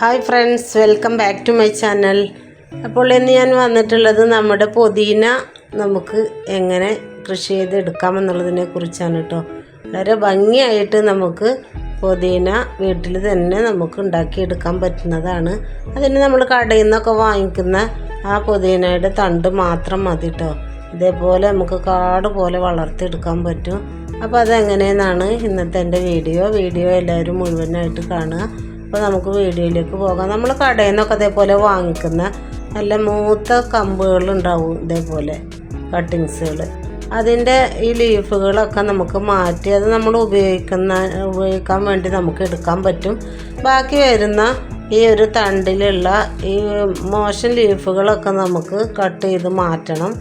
Hi friends welcome back to my channel. അപ്പോൾ ഇന്ന് ഞാൻ വന്നിട്ടുള്ളത് നമ്മുടെ പുതിന നമുക്ക് എങ്ങനെ കൃഷി ചെയ്ത് ചെയ്തെടുക്കാമെന്നുള്ളതിനെ കുറിച്ചാണ് കേട്ടോ. വളരെ ഭംഗിയായിട്ട് നമുക്ക് പുതിന വീട്ടിൽ തന്നെ നമുക്ക് ഉണ്ടാക്കിയെടുക്കാൻ പറ്റുന്നതാണ്. അതിന് നമ്മൾ കടയിൽ നിന്നൊക്കെ വാങ്ങിക്കുന്ന ആ പുതിനയുടെ തണ്ട് മാത്രം മതി കേട്ടോ. ഇതേപോലെ നമുക്ക് കാട് പോലെ വളർത്തിയെടുക്കാൻ പറ്റും. അപ്പോൾ അതെങ്ങനെയെന്നാണ് ഇന്നത്തെ എന്റെ വീഡിയോ. വീഡിയോ എല്ലാവരും മുഴുവനായിട്ട് കാണുക. അപ്പോൾ നമുക്ക് വീഡിയോയിലേക്ക് പോകാം. നമ്മൾ കടയിൽ നിന്നൊക്കെ അതേപോലെ വാങ്ങിക്കുന്ന നല്ല മൂത്ത കമ്പുകൾ ഉണ്ടാവും ഇതേപോലെ കട്ടിങ്സുകൾ അതിന്റെ ഈ ലീഫുകളൊക്കെ നമുക്ക് മാറ്റി അത് നമ്മൾ ഉപയോഗിക്കുന്ന ഉപയോഗിക്കാൻ വേണ്ടി നമുക്ക് എടുക്കാൻ പറ്റും. ബാക്കി വരുന്ന ഈ ഒരു തണ്ടിലുള്ള ഈ മോശം ലീഫുകളൊക്കെ നമുക്ക് കട്ട് ചെയ്ത് മാറ്റണം.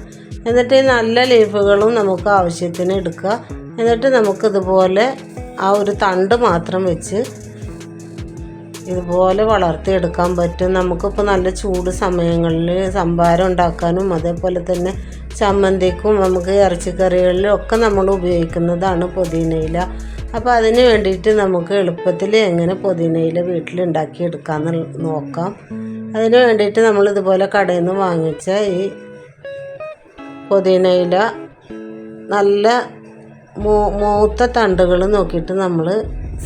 എന്നിട്ട് ഈ നല്ല ലീഫുകളും നമുക്ക് ആവശ്യത്തിന് എടുക്കുക. എന്നിട്ട് നമുക്കിതുപോലെ ആ ഒരു തണ്ട് മാത്രം വെച്ച് ഇതുപോലെ വളർത്തിയെടുക്കാൻ പറ്റും. നമുക്കിപ്പോൾ നല്ല ചൂട് സമയങ്ങളിൽ സംഭാരം ഉണ്ടാക്കാനും അതേപോലെ തന്നെ ചമ്മന്തിക്കും നമുക്ക് ഇറച്ചിക്കറികളിലും ഒക്കെ നമ്മൾ ഉപയോഗിക്കുന്നതാണ് പുതിനയില. അപ്പോൾ അതിന് വേണ്ടിയിട്ട് നമുക്ക് എളുപ്പത്തിൽ എങ്ങനെ പുതിനയില വീട്ടിലുണ്ടാക്കിയെടുക്കാമെന്ന് നോക്കാം. അതിന് വേണ്ടിയിട്ട് നമ്മൾ ഇതുപോലെ കടയിൽ നിന്ന് വാങ്ങിച്ച ഈ പുതിനയില നല്ല മൂത്ത തണ്ടുകൾ നോക്കിയിട്ട് നമ്മൾ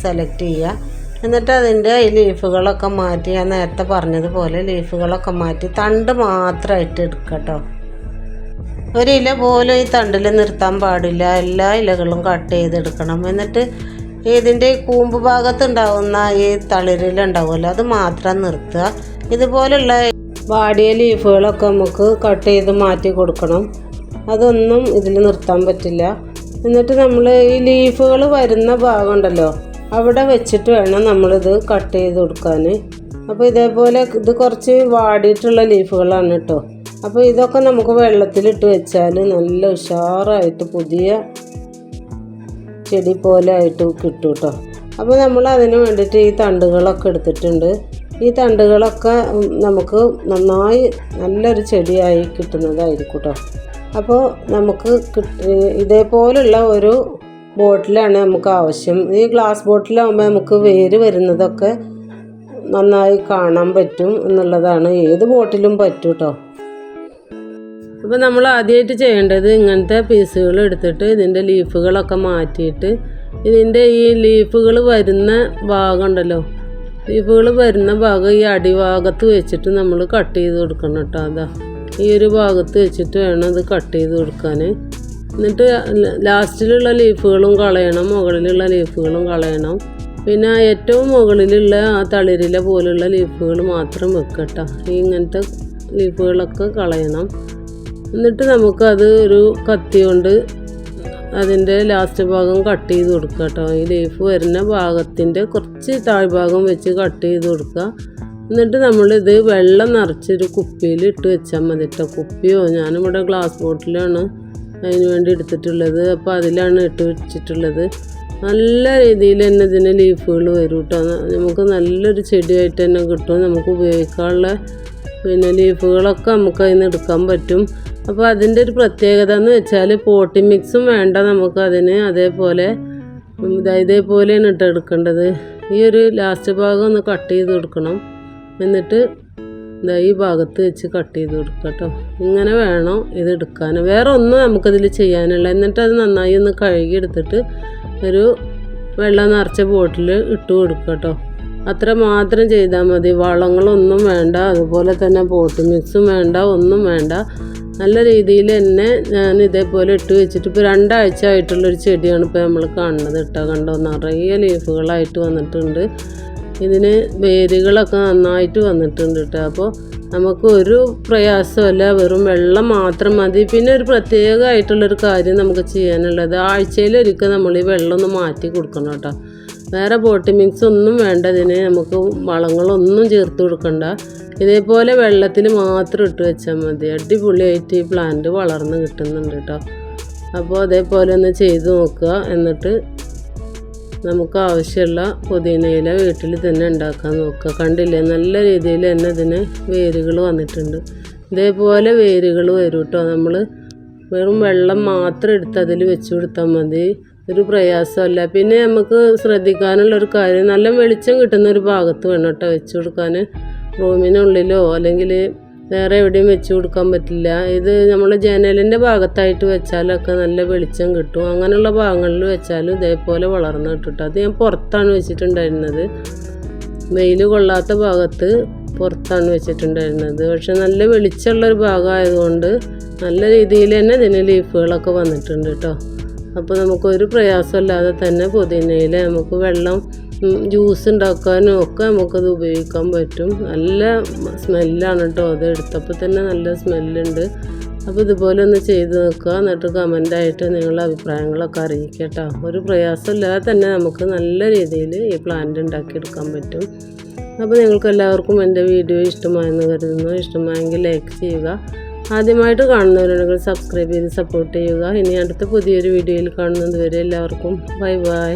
സെലക്ട് ചെയ്യുക എന്നിട്ട് അതിന്റെ ലീഫുകളൊക്കെ മാറ്റി ഞാൻ നേരത്തെ പറഞ്ഞതുപോലെ ലീഫുകളൊക്കെ മാറ്റി തണ്ട് മാത്രമായിട്ട് എടുക്കട്ടോ. ഒരു ഒരില പോലും ഈ തണ്ടിൽ നിർത്താൻ പാടില്ല. എല്ലാ ഇലകളും കട്ട് ചെയ്തെടുക്കണം. എന്നിട്ട് ഇതിന്റെ കൂമ്പ് ഭാഗത്തുണ്ടാവുന്ന ഈ തളിരിലുണ്ടാവുമല്ലോ അത് മാത്രം നിർത്തുക. ഇതുപോലുള്ള വാടിയ ലീഫുകളൊക്കെ നമുക്ക് കട്ട് ചെയ്ത് മാറ്റി കൊടുക്കണം. അതൊന്നും ഇതിൽ നിർത്താൻ പറ്റില്ല. എന്നിട്ട് നമ്മൾ ഈ ലീഫുകൾ വരുന്ന ഭാഗം ഉണ്ടല്ലോ അവിടെ വെച്ചിട്ട് വേണം നമ്മളിത് കട്ട് ചെയ്ത് കൊടുക്കാൻ അപ്പോൾ ഇതേപോലെ ഇത് കുറച്ച് വാടിയിട്ടുള്ള ലീഫുകളാണ് കേട്ടോ. അപ്പോൾ ഇതൊക്കെ നമുക്ക് വെള്ളത്തിലിട്ട് വെച്ചാൽ നല്ല ഉഷാറായിട്ട് പുതിയ ചെടി പോലെ ആയിട്ട് കിട്ടും കേട്ടോ. അപ്പോൾ നമ്മൾ അതിന് വേണ്ടിയിട്ട് ഈ തണ്ടുകളൊക്കെ എടുത്തിട്ടുണ്ട്. ഈ തണ്ടുകളൊക്കെ നമുക്ക് നന്നായി നല്ലൊരു ചെടിയായി കിട്ടുന്നതായിരിക്കും കേട്ടോ. അപ്പോൾ നമുക്ക് ഇതേപോലുള്ള ഒരു ബോട്ടിലാണ് നമുക്ക് ആവശ്യം. ഈ ഗ്ലാസ് ബോട്ടിലാകുമ്പോൾ നമുക്ക് വേര് വരുന്നതൊക്കെ നന്നായി കാണാൻ പറ്റും എന്നുള്ളതാണ്. ഏത് ബോട്ടിലും പറ്റും കേട്ടോ അപ്പോൾ നമ്മൾ ആദ്യമായിട്ട് ചെയ്യേണ്ടത് ഇങ്ങനത്തെ പീസുകൾ എടുത്തിട്ട് ഇതിന്റെ ലീഫുകളൊക്കെ മാറ്റിയിട്ട് ഇതിന്റെ ഈ ലീഫുകൾ വരുന്ന ഭാഗമുണ്ടല്ലോ ലീഫുകൾ വരുന്ന ഭാഗം ഈ അടിഭാഗത്ത് വെച്ചിട്ട് നമ്മൾ കട്ട് ചെയ്ത് കൊടുക്കണം കേട്ടോ അതാ. ഈ ഒരു ഭാഗത്ത് വെച്ചിട്ട് വേണം ഇത് കട്ട് ചെയ്ത് കൊടുക്കാൻ എന്നിട്ട് ലാസ്റ്റിലുള്ള ലീഫുകളും കളയണം മുകളിലുള്ള ലീഫുകളും കളയണം. പിന്നെ ഏറ്റവും മുകളിലുള്ള ആ തളിരിലെ പോലുള്ള ലീഫുകൾ മാത്രം വെക്കട്ടോ. ഇങ്ങനത്തെ ലീഫുകളൊക്കെ കളയണം. എന്നിട്ട് നമുക്കത് ഒരു കത്തി കൊണ്ട് അതിന്റെ ലാസ്റ്റ് ഭാഗം കട്ട് ചെയ്ത് കൊടുക്കുക കേട്ടോ ഈ ലീഫ് വരുന്ന ഭാഗത്തിന്റെ കുറച്ച് താഴ്ഭാഗം വെച്ച് കട്ട് ചെയ്ത് കൊടുക്കുക എന്നിട്ട് നമ്മളിത് വെള്ളം നിറച്ചൊരു കുപ്പിയിൽ ഇട്ട് വെച്ചാൽ മതി കേട്ടോ കുപ്പിയോ? ഞാനിവിടെ ഗ്ലാസ് ബോട്ടിലാണ്. അതിന് വേണ്ടി എടുത്തിട്ടുള്ളത്. അപ്പോൾ അതിലാണ് ഇട്ട് വെച്ചിട്ടുള്ളത്. നല്ല രീതിയിൽ തന്നെ ഇതിന് ലീഫുകൾ വരും കേട്ടോ നമുക്ക് നല്ലൊരു ചെടിയായിട്ട് തന്നെ കിട്ടും. നമുക്ക് ഉപയോഗിക്കാനുള്ള പിന്നെ ലീഫുകളൊക്കെ നമുക്ക് അതിൽ നിന്ന് എടുക്കാൻ പറ്റും. അപ്പോൾ അതിന്റെ ഒരു പ്രത്യേകത എന്ന് വെച്ചാൽ പോട്ടി മിക്സും വേണ്ട നമുക്ക് അതിന്. അതേപോലെ ഇതേപോലെയാണ് ഇട്ട് എടുക്കേണ്ടത്. ഈ ഒരു ലാസ്റ്റ് ഭാഗം ഒന്ന് കട്ട് ചെയ്ത് കൊടുക്കണം. എന്നിട്ട് ദാ ഈ ഭാഗത്ത് വെച്ച് കട്ട് ചെയ്ത് കൊടുക്കുക കേട്ടോ ഇങ്ങനെ വേണം ഇത് എടുക്കാൻ വേറെ ഒന്നും നമുക്കതിൽ ചെയ്യാനില്ല. എന്നിട്ട് അത് നന്നായി ഒന്ന് കഴുകി എടുത്തിട്ട് ഒരു വെള്ളം നിറച്ച ബോട്ടിൽ ഇട്ട് കൊടുക്കുക കേട്ടോ അത്ര മാത്രം ചെയ്താൽ മതി. വളങ്ങളൊന്നും വേണ്ട. അതുപോലെ തന്നെ ബോട്ട് മിക്സും വേണ്ട. ഒന്നും വേണ്ട. നല്ല രീതിയിൽ തന്നെ ഞാൻ ഇതേപോലെ ഇട്ട് വെച്ചിട്ട് ഇപ്പോൾ രണ്ടാഴ്ച ആയിട്ടുള്ളൊരു ചെടിയാണ് ഇപ്പോൾ നമ്മൾ കാണുന്നത് ഇട്ട കണ്ടോ? നിറയെ ലീഫുകളായിട്ട് വന്നിട്ടുണ്ട്. ഇതിന് വേരുകളൊക്കെ നന്നായിട്ട് വന്നിട്ടുണ്ട് കേട്ടോ. അപ്പോൾ നമുക്ക് ഒരു പ്രയാസമല്ല വെറും വെള്ളം മാത്രം മതി. പിന്നെ ഒരു പ്രത്യേകമായിട്ടുള്ളൊരു കാര്യം നമുക്ക് ചെയ്യാനുള്ളത് ആഴ്ചയിലൊരിക്കൽ നമ്മൾ ഈ വെള്ളം ഒന്ന് മാറ്റി കൊടുക്കണം കേട്ടോ. വേറെ ബോട്ടി മിക്സ് ഒന്നും വേണ്ട ഇതിന് നമുക്ക് വളങ്ങളൊന്നും ചേർത്ത് കൊടുക്കണ്ട. ഇതേപോലെ വെള്ളത്തിൽ മാത്രം ഇട്ട് വെച്ചാൽ മതി. അടിപൊളിയായിട്ട് ഈ പ്ലാന്റ് വളർന്ന് കിട്ടുന്നുണ്ട് കേട്ടോ. അപ്പോൾ അതേപോലെ ഒന്ന് ചെയ്ത് നോക്കുക. എന്നിട്ട് നമുക്ക് ആവശ്യമുള്ള പുതിനയില വീട്ടിൽ തന്നെ ഉണ്ടാക്കാൻ നോക്കുക. കണ്ടില്ലേ? നല്ല രീതിയിൽ തന്നെ ഇതിന് വേരുകൾ വന്നിട്ടുണ്ട്. ഇതേപോലെ വേരുകൾ വരും കേട്ടോ നമ്മൾ വെറും വെള്ളം മാത്രം എടുത്ത് അതിൽ വെച്ച് കൊടുത്താൽ മതി. ഒരു പ്രയാസമല്ല. പിന്നെ നമുക്ക് ശ്രദ്ധിക്കാനുള്ള ഒരു കാര്യം നല്ല വെളിച്ചം കിട്ടുന്ന ഒരു ഭാഗത്ത് വേണം കേട്ടോ വെച്ച് കൊടുക്കാൻ. റൂമിനുള്ളിലോ അല്ലെങ്കിൽ വേറെ എവിടെയും വെച്ച് കൊടുക്കാൻ പറ്റില്ല. ഇത് നമ്മൾ ജനലിന്റെ ഭാഗത്തായിട്ട് വെച്ചാലൊക്കെ നല്ല വെളിച്ചം കിട്ടും. അങ്ങനെയുള്ള ഭാഗങ്ങളിൽ വെച്ചാലും ഇതേപോലെ വളർന്നു കിട്ടും അത് ഞാൻ പുറത്താണ് വെച്ചിട്ടുണ്ടായിരുന്നത്. വെയിൽ കൊള്ളാത്ത ഭാഗത്ത് പുറത്താണ് വെച്ചിട്ടുണ്ടായിരുന്നത്. പക്ഷെ നല്ല വെളിച്ചമുള്ളൊരു ഭാഗമായതുകൊണ്ട് നല്ല രീതിയിൽ തന്നെ ഇതിന് ലീഫുകളൊക്കെ വന്നിട്ടുണ്ട് കേട്ടോ അപ്പോൾ നമുക്കൊരു പ്രയാസമില്ലാതെ തന്നെ പുതിനയിൽ നമുക്ക് വെള്ളം ജ്യൂസ് ഉണ്ടാക്കാനും ഒക്കെ നമുക്കത് ഉപയോഗിക്കാൻ പറ്റും. നല്ല സ്മെല്ലാണ് കേട്ടോ അത്. എടുത്തപ്പോൾ തന്നെ നല്ല സ്മെല്ലുണ്ട്. അപ്പോൾ ഇതുപോലെ ഒന്ന് ചെയ്ത് നോക്കുക. എന്നിട്ട് കമന്റായിട്ട് നിങ്ങളുടെ അഭിപ്രായങ്ങളൊക്കെ അറിയിക്കട്ടോ. കേട്ടോ ഒരു പ്രയാസമില്ലാതെ തന്നെ നമുക്ക് നല്ല രീതിയിൽ ഈ പ്ലാന്റ് ഉണ്ടാക്കിയെടുക്കാൻ പറ്റും. അപ്പോൾ നിങ്ങൾക്ക് എല്ലാവർക്കും എന്റെ വീഡിയോ ഇഷ്ടമായെന്ന് കരുതുന്നു. ഇഷ്ടമായെങ്കിൽ ലൈക്ക് ചെയ്യുക. ആദ്യമായിട്ട് കാണുന്നവരുണ്ടെങ്കിൽ സബ്സ്ക്രൈബ് ചെയ്ത് സപ്പോർട്ട് ചെയ്യുക. ഇനി അടുത്ത പുതിയൊരു വീഡിയോയിൽ കാണുന്നത് വരെ എല്ലാവർക്കും ബൈ ബൈ